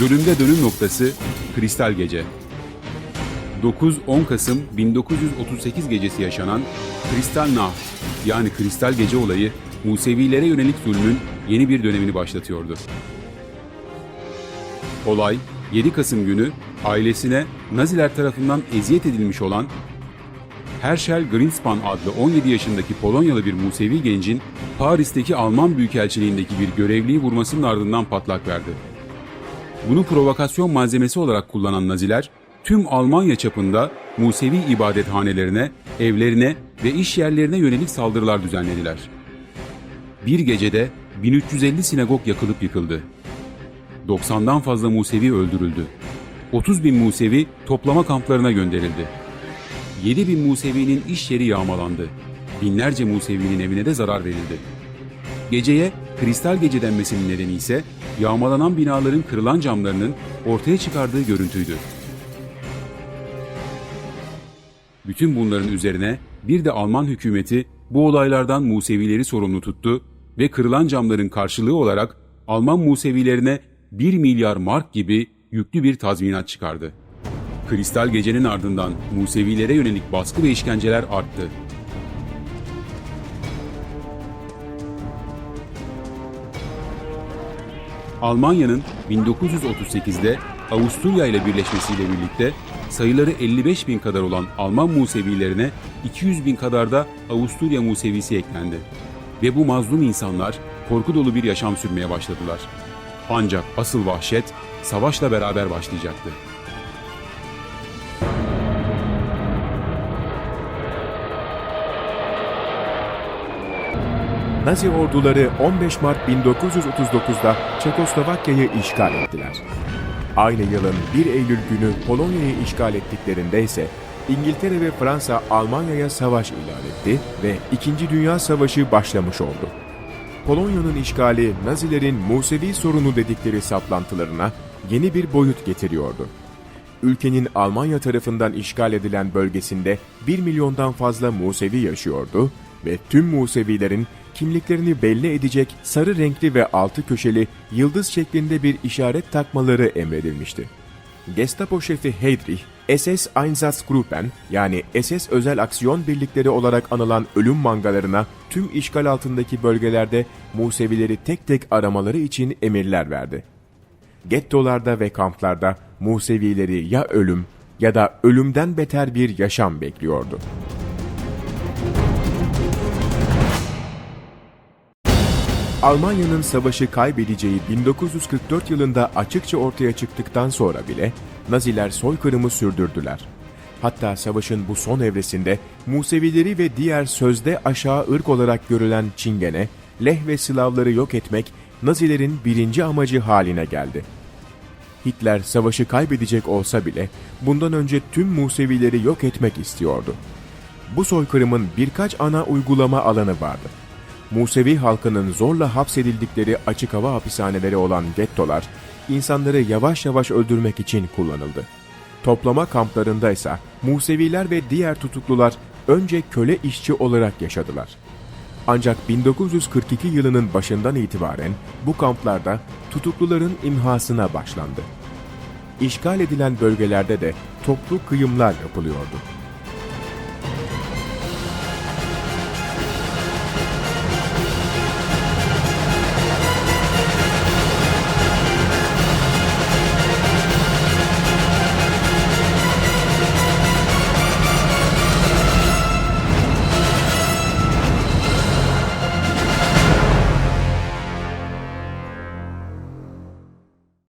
Zulümde dönüm noktası Kristal Gece. 9-10 Kasım 1938 gecesi yaşanan Kristal Naht yani Kristal Gece olayı Musevilere yönelik zulmün yeni bir dönemini başlatıyordu. Olay 7 Kasım günü ailesine Naziler tarafından eziyet edilmiş olan Herschel Greenspan adlı 17 yaşındaki Polonyalı bir Musevi gencin Paris'teki Alman Büyükelçiliğindeki bir görevliyi vurmasının ardından patlak verdi. Bunu provokasyon malzemesi olarak kullanan Naziler, tüm Almanya çapında Musevi ibadethanelerine, evlerine ve iş yerlerine yönelik saldırılar düzenlediler. Bir gecede 1350 sinagog yakılıp yıkıldı. 90'dan fazla Musevi öldürüldü. 30 bin Musevi toplama kamplarına gönderildi. 7 bin Musevi'nin iş yeri yağmalandı. Binlerce Musevi'nin evine de zarar verildi. Geceye kristal gece denmesinin nedeni ise yağmalanan binaların kırılan camlarının ortaya çıkardığı görüntüydü. Bütün bunların üzerine bir de Alman hükümeti bu olaylardan Musevileri sorumlu tuttu ve kırılan camların karşılığı olarak Alman Musevilerine 1 milyar mark gibi yüklü bir tazminat çıkardı. Kristal gecenin ardından Musevilere yönelik baskı ve işkenceler arttı. Almanya'nın 1938'de Avusturya ile birleşmesiyle birlikte sayıları 55 bin kadar olan Alman Musevilerine 200 bin kadar da Avusturya Musevisi eklendi. Ve bu mazlum insanlar korku dolu bir yaşam sürmeye başladılar. Ancak asıl vahşet savaşla beraber başlayacaktı. Nazi orduları 15 Mart 1939'da Çekoslovakya'yı işgal ettiler. Aynı yılın 1 Eylül günü Polonya'yı işgal ettiklerinde ise İngiltere ve Fransa Almanya'ya savaş ilan etti ve İkinci Dünya Savaşı başlamış oldu. Polonya'nın işgali Nazilerin Musevi sorunu dedikleri saplantılarına yeni bir boyut getiriyordu. Ülkenin Almanya tarafından işgal edilen bölgesinde 1 milyondan fazla Musevi yaşıyordu ve tüm Musevilerin kimliklerini belli edecek sarı renkli ve altı köşeli yıldız şeklinde bir işaret takmaları emredilmişti. Gestapo şefi Heydrich, SS Einsatzgruppen yani SS Özel Aksiyon Birlikleri olarak anılan ölüm mangalarına tüm işgal altındaki bölgelerde Musevileri tek tek aramaları için emirler verdi. Gettolarda ve kamplarda Musevileri ya ölüm ya da ölümden beter bir yaşam bekliyordu. Almanya'nın savaşı kaybedeceği 1944 yılında açıkça ortaya çıktıktan sonra bile Naziler soykırımı sürdürdüler. Hatta savaşın bu son evresinde Musevileri ve diğer sözde aşağı ırk olarak görülen Çingene, Leh ve Slavları yok etmek Nazilerin birinci amacı haline geldi. Hitler savaşı kaybedecek olsa bile bundan önce tüm Musevileri yok etmek istiyordu. Bu soykırımın birkaç ana uygulama alanı vardı. Musevi halkının zorla hapsedildikleri açık hava hapishaneleri olan gettolar, insanları yavaş yavaş öldürmek için kullanıldı. Toplama kamplarında ise Museviler ve diğer tutuklular önce köle işçi olarak yaşadılar. Ancak 1942 yılının başından itibaren bu kamplarda tutukluların imhasına başlandı. İşgal edilen bölgelerde de toplu kıyımlar yapılıyordu.